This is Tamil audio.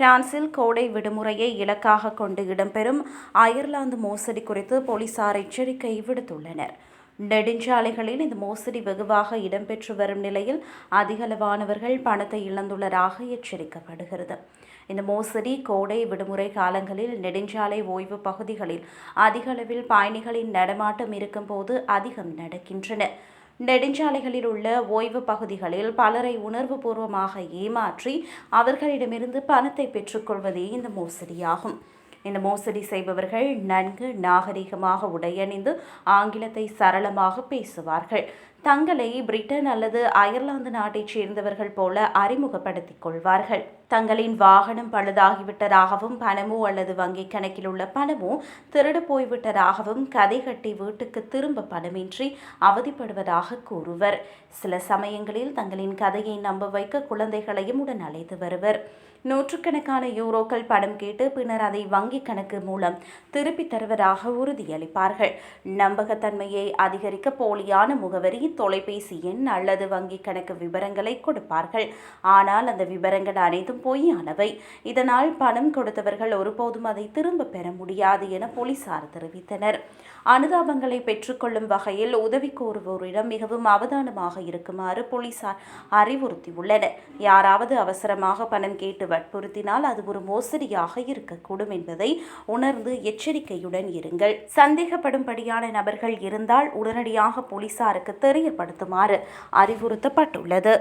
பிரான்சில் கோடை விடுமுறையை இலக்காக கொண்டு இடம்பெறும் அயர்லாந்து மோசடி குறித்து போலீசார் எச்சரிக்கை விடுத்துள்ளனர். நெடுஞ்சாலைகளில் இந்த மோசடி வெகுவாக இடம்பெற்று வரும் நிலையில் அதிகளவானவர்கள் பணத்தை இழந்துள்ளதாக எச்சரிக்கப்படுகிறது. இந்த மோசடி கோடை விடுமுறை காலங்களில் நெடுஞ்சாலை ஓய்வு பகுதிகளில் அதிகளவில் பயணிகளின் நடமாட்டம் இருக்கும்போது அதிகம் நடக்கின்றன. நெடுஞ்சாலைகளில் உள்ள ஓய்வு பகுதிகளில் பலரை உணர்வுபூர்வமாக ஏமாற்றி அவர்களிடமிருந்து பணத்தை பெற்றுக்கொள்வதே இந்த மோசடியாகும். இந்த மோசடி செய்பவர்கள் நன்கு நாகரிகமாக உடையணிந்து ஆங்கிலத்தை சரளமாக பேசுவார்கள். தங்களை பிரிட்டன் அல்லது அயர்லாந்து நாட்டைச் சேர்ந்தவர்கள் போல அறிமுகப்படுத்திக் கொள்வார்கள். தங்களின் வாகனம் பழுதாகிவிட்டதாகவும் பணமோ அல்லது வங்கிக் கணக்கில் உள்ள பணமோ திருடு போய்விட்டதாகவும் கதை கட்டி வீட்டுக்கு திரும்ப பணமின்றி அவதிப்படுவதாக கூறுவர். சில சமயங்களில் தங்களின் கதையை நம்ப வைக்க குழந்தைகளையும் உடன் அழைத்து வருவர். நூற்றுக்கணக்கான யூரோக்கள் பணம் கேட்டு பின்னர் அதை வங்கிக் கணக்கு மூலம் திருப்பித் தருவதாக உறுதியளிப்பார்கள். நம்பகத்தன்மையை அதிகரிக்க போலியான முகவரி தொலைபேசி எண் அல்லது வங்கிக் கணக்கு விவரங்களை கொடுப்பார்கள். ஆனால் அந்த விவரங்கள் அனைத்தும் பொய்யானவை. இதனால் பணம் கொடுத்தவர்கள் ஒருபோதும் அதை திரும்ப பெற முடியாது என போலீசார் தெரிவித்தனர். அனுதாபங்களை பெற்றுக்கொள்ளும் வகையில் உதவி கோருவோரிடம் மிகவும் அவதானமாக இருக்குமாறு போலீசார் அறிவுறுத்தியுள்ளனர். யாராவது அவசரமாக பணம் கேட்டு வற்புறுத்தினால் அது ஒரு மோசடியாக இருக்கக்கூடும் என்பதை உணர்ந்து எச்சரிக்கையுடன் இருங்கள். சந்தேகப்படும்படியான நபர்கள் இருந்தால் உடனடியாக போலீசாருக்கு தெரியப்படுத்துமாறு அறிவுறுத்தப்பட்டுள்ளது.